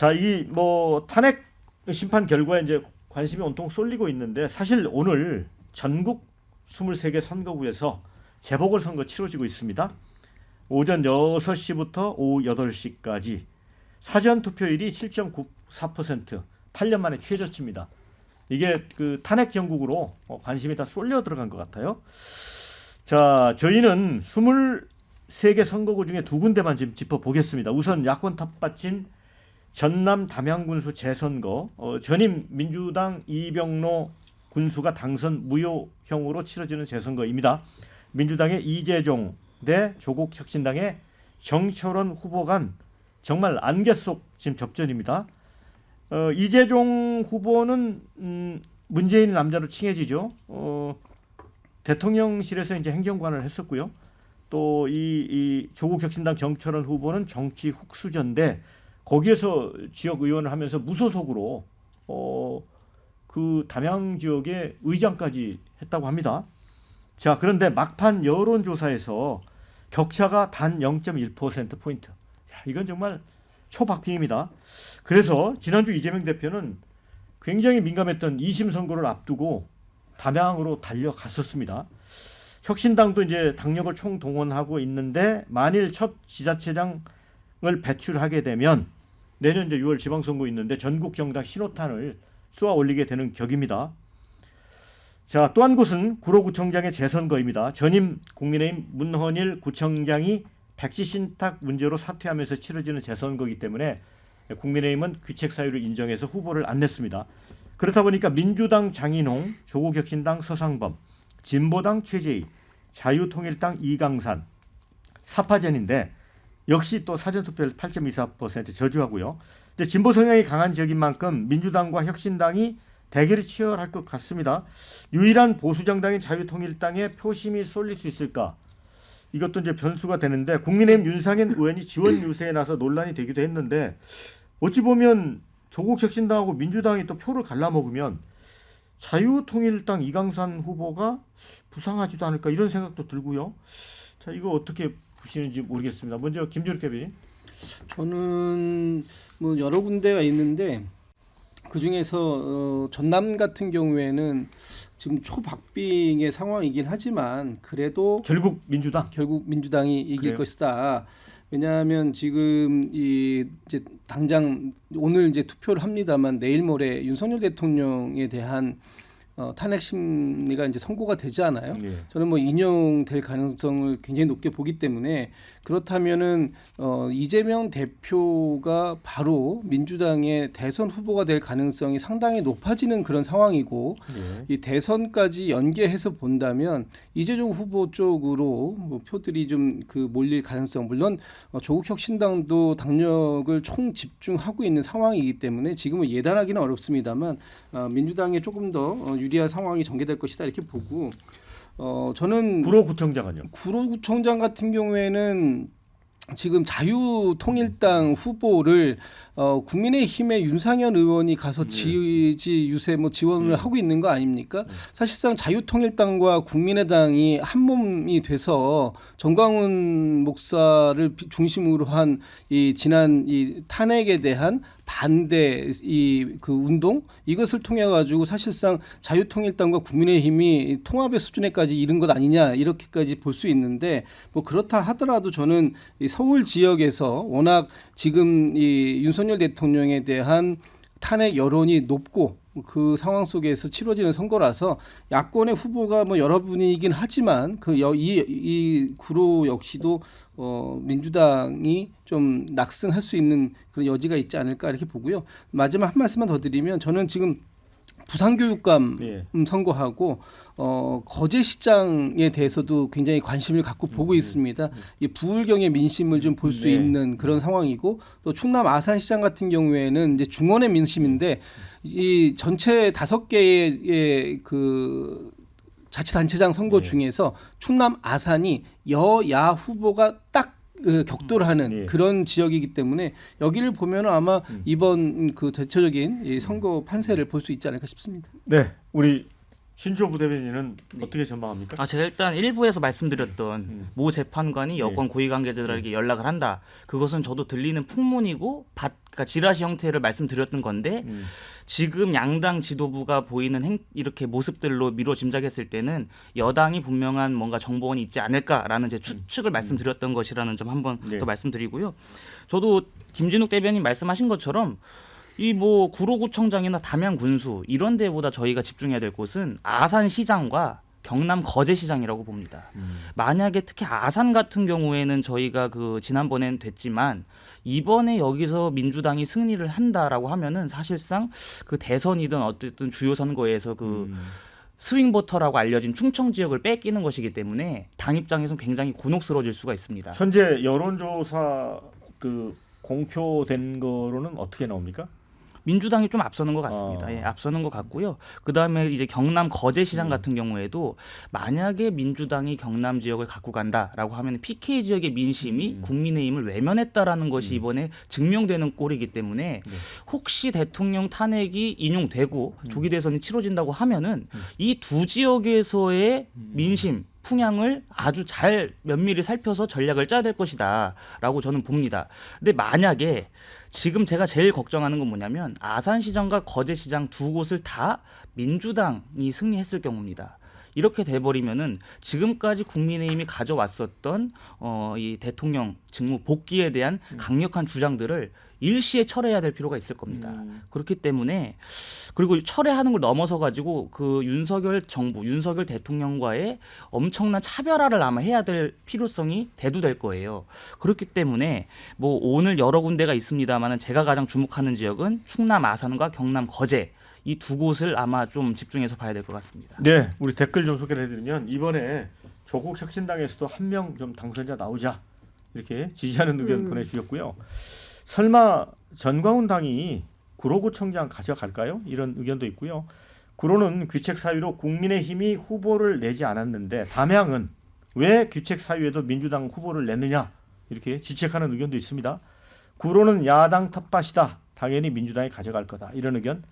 자, 이 뭐 탄핵 심판 결과에 이제 관심이 온통 쏠리고 있는데 사실 오늘 전국 23개 선거구에서 재보궐 선거 치러지고 있습니다. 오전 6시부터 오후 8시까지 사전 투표율이 7.94% 8년 만에 최저치입니다. 이게 그 탄핵 전국으로 어, 관심이 다 쏠려 들어간 것 같아요. 자, 저희는 23개 선거구 중에 두 군데만 지금 짚어보겠습니다. 우선 야권 탑받친 전남 담양군수 재선거 어, 전임 민주당 이병로 군수가 당선 무효형으로 치러지는 재선거입니다. 민주당의 이재종 대 조국 혁신당의 정철원 후보 간 정말 안개 속 지금 접전입니다. 어, 이재종 후보는 음, 문재인 남자로 칭해지죠. 어, 대통령실에서 이제 행정관을 했었고요. 또이 이 조국 혁신당 정철원 후보는 정치 훅수전데 거기에서 지역 의원을 하면서 무소속으로 어, 그 담양 지역의 의장까지 했다고 합니다. 자, 그런데 막판 여론조사에서 격차가 단 0.1% 포인트. 야, 이건 정말 초박빙입니다. 그래서 지난주 이재명 대표는 굉장히 민감했던 2심 선거를 앞두고 담양으로 달려갔었습니다. 혁신당도 이제 당력을 총동원하고 있는데 만일 첫 지자체장을 배출하게 되면 내년 이제 6월 지방선거 있는데 전국 정당 신호탄을 쏘아 올리게 되는 격입니다. 자, 또 한 곳은 구로구청장의 재선거입니다. 전임 국민의힘 문헌일 구청장이 백지 신탁 문제로 사퇴하면서 치러지는 재선거이기 때문에 국민의힘은 귀책 사유를 인정해서 후보를 안 냈습니다. 그렇다 보니까 민주당 장인홍, 조국혁신당 서상범, 진보당 최재희, 자유통일당 이강산 사파전인데 역시 또 사전투표를 8.24% 저주하고요. 이제 진보 성향이 강한 지역인 만큼 민주당과 혁신당이 대결이 치열할 것 같습니다. 유일한 보수 정당인 자유통일당에 표심이 쏠릴 수 있을까? 이것도 이제 변수가 되는데 국민의힘 윤상현 의원이 지원 유세에 나서 논란이 되기도 했는데 어찌 보면 조국 혁신당하고 민주당이 또 표를 갈라먹으면 자유통일당 이강산 후보가 부상하지도 않을까 이런 생각도 들고요. 자 이거 어떻게 보시는지 모르겠습니다. 먼저 김주력 대변인. 저는 뭐 여러 군데가 있는데 그 중에서 어, 전남 같은 경우에는 지금 초박빙의 상황이긴 하지만 그래도 결국 민주당. 결국 민주당이 이길 그래요? 것이다. 왜냐하면 지금 이 이제 당장 오늘 이제 투표를 합니다만 내일 모레 윤석열 대통령에 대한 어, 탄핵 심리가 이제 선고가 되지 않아요. 예. 저는 뭐 인용될 가능성을 굉장히 높게 보기 때문에 그렇다면은 어, 이재명 대표가 바로 민주당의 대선 후보가 될 가능성이 상당히 높아지는 그런 상황이고 예. 이 대선까지 연계해서 본다면 이재용 후보 쪽으로 뭐 표들이 좀 그 몰릴 가능성 물론 어, 조국 혁신당도 당력을 총 집중하고 있는 상황이기 때문에 지금은 예단하기는 어렵습니다만 어, 민주당에 조금 더 어, 유리한 상황이 전개될 것이다 이렇게 보고 어 저는 구로구청장은요. 구로구청장 같은 경우에는 지금 자유통일당 후보를 어, 국민의힘의 윤상현 의원이 가서 네. 지지 유세 뭐 지원을 네. 하고 있는 거 아닙니까? 네. 사실상 자유통일당과 국민의당이 한 몸이 돼서 정광훈 목사를 비- 중심으로 한 이 지난 이 탄핵에 대한 반대 이 그 운동 이것을 통해 가지고 사실상 자유통일당과 국민의힘이 통합의 수준에까지 이른 것 아니냐 이렇게까지 볼 수 있는데 뭐 그렇다 하더라도 저는 이 서울 지역에서 워낙 지금 이 윤석열 대통령에 대한 탄핵 여론이 높고 그 상황 속에서 치러지는 선거라서 야권의 후보가 뭐 여러분이긴 하지만 그이이 이 구로 역시도 어 민주당이 좀 낙승할 수 있는 그런 여지가 있지 않을까 이렇게 보고요. 마지막 한 말씀만 더 드리면 저는 지금 부산교육감 예. 음, 선거하고 어, 거제시장에 대해서도 굉장히 관심을 갖고 보고 있습니다. 이 부울경의 민심을 좀 볼수 네. 있는 그런 상황이고 또 충남 아산시장 같은 경우에는 이제 중원의 민심인데 이 전체 다섯 개의 그 자치단체장 선거 네. 중에서 충남 아산이 여야 후보가 딱 그, 격돌 하는 네. 그런 지역이기 때문에 여기를 보면 아마 음. 이번 그 대체적인 이 선거 판세를 볼 수 있지 않을까 싶습니다. 네, 우리 신조 부대변인은 어떻게 전망합니까? 아 제가 일단 일부에서 말씀드렸던 음. 모 재판관이 여권 고위 관계자들에게 연락을 한다. 그것은 저도 들리는 풍문이고 밭, 그러니까 지라시 형태를 말씀드렸던 건데 음. 지금 양당 지도부가 보이는 행, 이렇게 모습들로 미뤄 짐작했을 때는 여당이 분명한 뭔가 정보원이 있지 않을까라는 제 추측을 말씀드렸던 것이라는 점 한번 네. 더 말씀드리고요. 저도 김진욱 대변인 말씀하신 것처럼 이 뭐 구로구청장이나 담양 군수 이런 데보다 저희가 집중해야 될 곳은 아산 시장과 경남 거제 시장이라고 봅니다. 음. 만약에 특히 아산 같은 경우에는 저희가 그 지난번엔 됐지만 이번에 여기서 민주당이 승리를 한다라고 하면은 사실상 그 대선이든 어쨌든 주요 선거에서 그 음. 스윙 보터라고 알려진 충청 지역을 뺏기는 것이기 때문에 당 입장에서는 굉장히 곤혹스러워질 수가 있습니다. 현재 여론조사 그 공표된 거로는 어떻게 나옵니까? 민주당이 좀 앞서는 것 같습니다. 아. 예, 앞서는 것 같고요. 그 다음에 이제 경남 거제 시장 음. 같은 경우에도 만약에 민주당이 경남 지역을 갖고 간다라고 하면 PK 지역의 민심이 음. 국민의힘을 외면했다라는 것이 음. 이번에 증명되는 꼴이기 때문에 네. 혹시 대통령 탄핵이 인용되고 음. 조기 대선이 치러진다고 하면은 음. 이두 지역에서의 음. 민심 풍향을 아주 잘 면밀히 살펴서 전략을 짜야 될 것이다라고 저는 봅니다. 근데 만약에 지금 제가 제일 걱정하는 건 뭐냐면 아산시장과 거제시장 두 곳을 다 민주당이 승리했을 경우입니다. 이렇게 돼버리면은 지금까지 국민의힘이 가져왔었던 어, 이 대통령 직무 복귀에 대한 음. 강력한 주장들을 일시에 철회해야 될 필요가 있을 겁니다. 음. 그렇기 때문에 그리고 철회하는 걸 넘어서 가지고 그 윤석열 정부, 윤석열 대통령과의 엄청난 차별화를 아마 해야 될 필요성이 대두될 거예요. 그렇기 때문에 뭐 오늘 여러 군데가 있습니다만은 제가 가장 주목하는 지역은 충남 아산과 경남 거제 이 두 곳을 아마 좀 집중해서 봐야 될 것 같습니다. 네, 우리 댓글 좀 소개를 해드리면 이번에 조국 혁신당에서도 한 명 좀 당선자 나오자 이렇게 지지하는 의견 음. 보내주셨고요. 설마 전광훈 당이 구로구청장 가져갈까요? 이런 의견도 있고요. 구로는 귀책 사유로 국민의힘이 후보를 내지 않았는데 담양은 왜 귀책 사유에도 민주당 후보를 냈느냐 이렇게 지적하는 의견도 있습니다. 구로는 야당 텃밭이다. 당연히 민주당이 가져갈 거다. 이런 의견.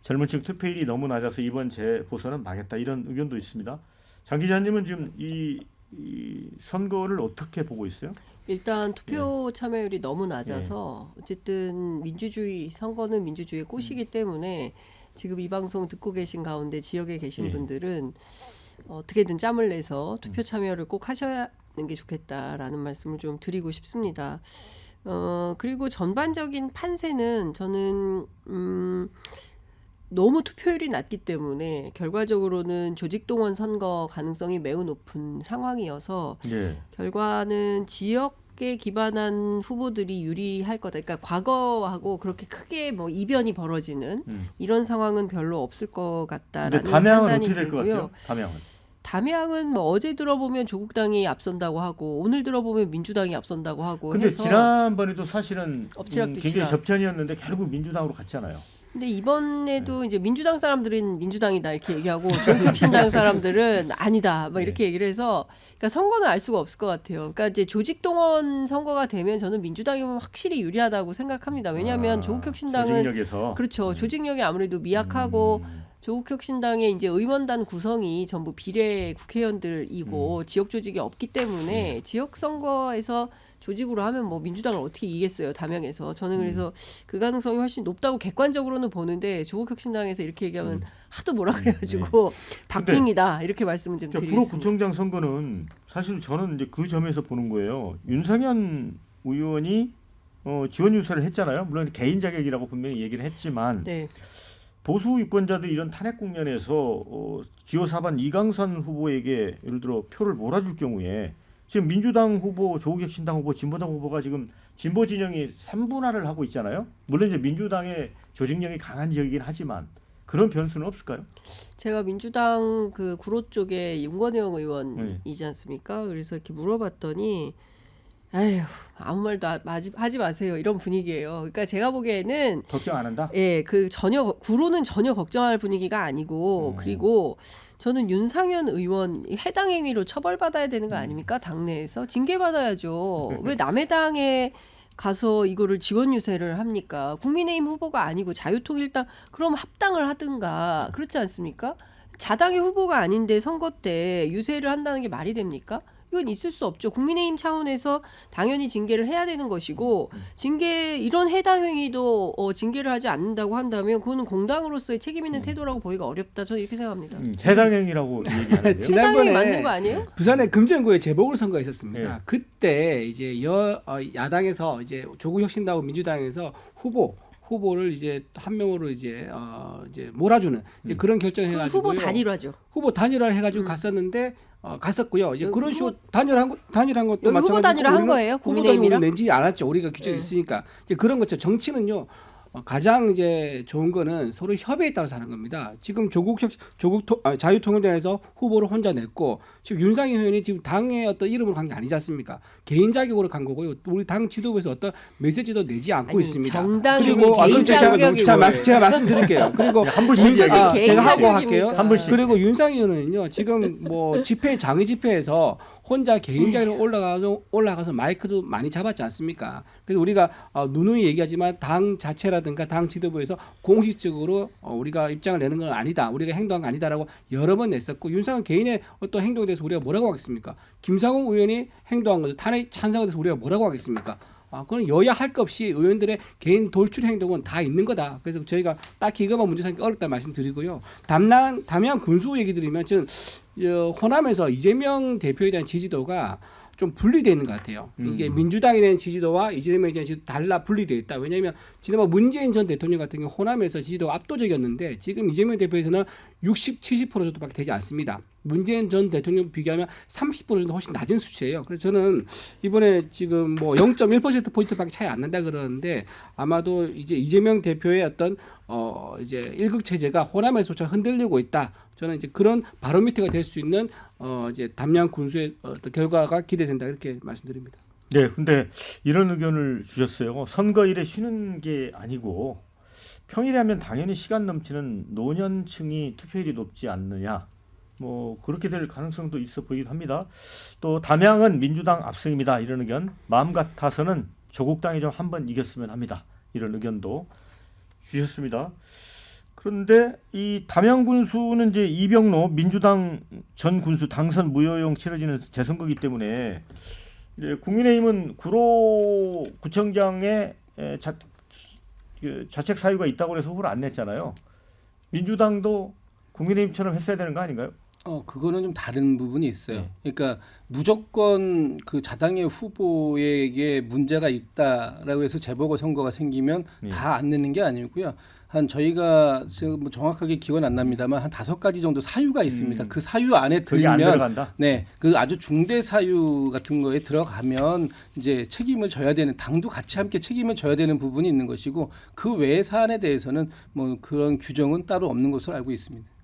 젊은 층 투표율이 너무 낮아서 이번 재보선은 망했다. 이런 의견도 있습니다. 장 기자님은 지금 이, 이 선거를 어떻게 보고 있어요? 일단 투표 참여율이 너무 낮아서 어쨌든 민주주의 선거는 민주주의의 꽃이기 때문에 지금 이 방송 듣고 계신 가운데 지역에 계신 예. 분들은 어떻게든 짬을 내서 투표 참여를 꼭 하셔야 하는 게 좋겠다라는 말씀을 좀 드리고 싶습니다. 어 그리고 전반적인 판세는 저는 음 너무 투표율이 낮기 때문에 결과적으로는 조직 동원 선거 가능성이 매우 높은 상황이어서 예. 결과는 지역에 기반한 후보들이 유리할 거다. 그러니까 과거하고 그렇게 크게 뭐 이변이 벌어지는 음. 이런 상황은 별로 없을 것 근데 같다라는 담양은 판단이 어떻게 될것 들고요. 같아요? 담양은. 담양은 뭐 어제 들어보면 조국당이 앞선다고 하고 오늘 들어보면 민주당이 앞선다고 하고 근데 해서 지난번에도 사실은 엎치락 음, 뒤치락. 굉장히 접전이었는데 결국 민주당으로 갔잖아요. 근데 이번에도 네. 이제 민주당 사람들은 민주당이다 이렇게 얘기하고 조국혁신당 사람들은 아니다 막 이렇게 네. 얘기를 해서 그러니까 선거는 알 수가 없을 것 같아요. 그러니까 이제 조직 동원 선거가 되면 저는 민주당이 확실히 유리하다고 생각합니다. 왜냐하면 아, 조국혁신당은 조직력에서 그렇죠 음. 조직력이 아무래도 미약하고 음. 조국혁신당의 이제 의원단 구성이 전부 비례 국회의원들이고 음. 지역 조직이 없기 때문에 지역 선거에서 조직으로 하면 뭐 민주당을 어떻게 이기겠어요 담양에서 저는 그래서 그 가능성이 훨씬 높다고 객관적으로는 보는데 조국혁신당에서 이렇게 얘기하면 음. 하도 뭐라 그래가지고 박빙이다 이렇게 말씀을 좀 자, 드리겠습니다. 구로구청장 선거는 사실 저는 이제 그 점에서 보는 거예요. 윤상현 의원이 어, 지원 유세를 했잖아요. 물론 개인 자격이라고 분명히 얘기를 했지만 네, 보수 유권자들이 이런 탄핵 국면에서 어, 기호 4번 이강선 후보에게 예를 들어 표를 몰아줄 경우에 지금 민주당 후보, 조국혁신당 후보, 진보당 후보가 지금 진보 진영이 3분할을 하고 있잖아요. 물론 이제 민주당의 조직력이 강한 지역이긴 하지만 그런 변수는 없을까요? 제가 민주당 그 구로 쪽에 윤건영 의원이지 네. 않습니까? 그래서 이렇게 물어봤더니 에휴 아무 말도 하- 마지- 하지 마세요 이런 분위기예요. 그러니까 제가 보기에는 걱정 안 한다. 예, 그 전혀 구로는 전혀 걱정할 분위기가 아니고 음. 그리고 저는 윤상현 의원 이 해당 행위로 처벌받아야 되는 거 아닙니까? 당내에서 징계 받아야죠. 왜 남의 당에 가서 이거를 지원 유세를 합니까? 국민의힘 후보가 아니고 자유통일당 그럼 합당을 하든가 그렇지 않습니까? 자당의 후보가 아닌데 선거 때 유세를 한다는 게 말이 됩니까? 이건 있을 수 없죠. 국민의힘 차원에서 당연히 징계를 해야 되는 것이고 징계 이런 해당 행위도 어, 징계를 하지 않는다고 한다면 그거는 공당으로서의 책임 있는 태도라고 보기가 어렵다. 저는 이렇게 생각합니다. 음, 해당 행위라고 얘기하는데요. 지난번에 해당이 맞는 거 아니에요? 부산의 금정구에 재보궐 선거가 있었습니다. 예. 그때 이제 여 어, 야당에서 이제 조국 혁신당하고 민주당에서 후보 후보를 이제 한 명으로 이제 어 이제 몰아주는 이제 음. 그런 결정을 해가지고 후보 단일화죠. 후보 단일화를 해가지고 음. 갔었는데 어, 갔었고요. 이제 여기 그런 식으로 단일한 거 단일한 것도 여기 후보 마찬가지고 단일화 한 우리는 거예요? 후보 단일화 국민의힘이랑? 낸지 않았죠. 우리가 규정 이 네. 있으니까 이제 그런 것처럼 정치는요. 어, 가장 이제 좋은 거는 서로 협의에 따라서 하는 겁니다. 지금 조국 혁 조국 토, 아, 자유통일당에서 후보를 혼자 냈고 지금 윤상희 의원이 지금 당의 어떤 이름으로 간 게 아니지 않습니까? 개인 자격으로 간 거고요. 우리 당 지도부에서 어떤 메시지도 내지 않고 아니, 있습니다. 정당이 그리고 아, 개인 그럼 제가, 자격이 제가, 말-? 제가 말씀드릴게요. 그리고 네, 한 분씩 윤- 아, 제가 하고? 할게요. 한 분씩. 그리고 윤상희 의원은요 지금 뭐 집회 장외 집회에서 혼자 개인적으로 올라가서 올라가서 마이크도 많이 잡았지 않습니까? 그래서 우리가 어, 누누이 얘기하지만 당 자체라든가 당 지도부에서 공식적으로 어, 우리가 입장을 내는 건 아니다, 우리가 행동한 건 아니다라고 여러 번 냈었고 윤상현 개인의 어떤 행동에 대해서 우리가 뭐라고 하겠습니까? 김상훈 의원이 행동한 것을 탄핵 찬성에 대해서 우리가 뭐라고 하겠습니까? 아, 그건 여야 할 것 없이 의원들의 개인 돌출 행동은 다 있는 거다. 그래서 저희가 딱히 이것만 문제 삼기 어렵다 말씀드리고요. 담양 담양 군수 얘기 드리면 저는 어, 호남에서 이재명 대표에 대한 지지도가 좀 분리되어 있는 것 같아요. 이게 음. 민주당에 대한 지지도와 이재명에 대한 지지도 달라 분리되어 있다. 왜냐하면 지난번 문재인 전 대통령 같은 경우 호남에서 지지도가 압도적이었는데 지금 이재명 대표에서는 60, 70% 정도밖에 되지 않습니다. 문재인 전 대통령 비교하면 30% 정도 훨씬 낮은 수치예요. 그래서 저는 이번에 지금 뭐 0.1% 포인트밖에 차이 안 난다 그러는데 아마도 이제 이재명 대표의 어떤 어 이제 일극 체제가 호남에서조차 흔들리고 있다. 저는 이제 그런 바로미터가 될 수 있는 어 이제 담양 군수의 어떤 결과가 기대된다 이렇게 말씀드립니다. 네, 근데 이런 의견을 주셨어요. 선거일에 쉬는 게 아니고 평일에 하면 당연히 시간 넘치는 노년층이 투표율이 높지 않느냐. 뭐 그렇게 될 가능성도 있어 보이기도 합니다. 또 담양은 민주당 압승입니다. 이런 의견. 마음 같아서는 조국당이 좀 한번 이겼으면 합니다. 이런 의견도 주셨습니다. 그런데 이 담양 군수는 이제 이병로 민주당 전 군수 당선 무효용 치러지는 재선거기 때문에 이제 국민의힘은 구로 구청장의 에, 자, 그 자책 사유가 있다고 해서 후보를 안 냈잖아요. 민주당도 국민의힘처럼 했어야 되는 거 아닌가요? 어 그거는 좀 다른 부분이 있어요. 네. 그러니까 무조건 그 자당의 후보에게 문제가 있다라고 해서 재보궐 선거가 생기면 네. 다안 내는 게 아니고요. 한 저희가 지금 뭐 정확하게 기원 안 납니다만 한 다섯 가지 정도 사유가 있습니다. 음. 그 사유 안에 들면. 네, 그 아주 중대 사유 같은 거에 들어가면 이제 책임을 져야 되는 당도 같이 함께 책임을 져야 되는 부분이 있는 것이고 그 외의 사안에 대해서는 뭐 그런 규정은 따로 없는 것으로 알고 있습니다.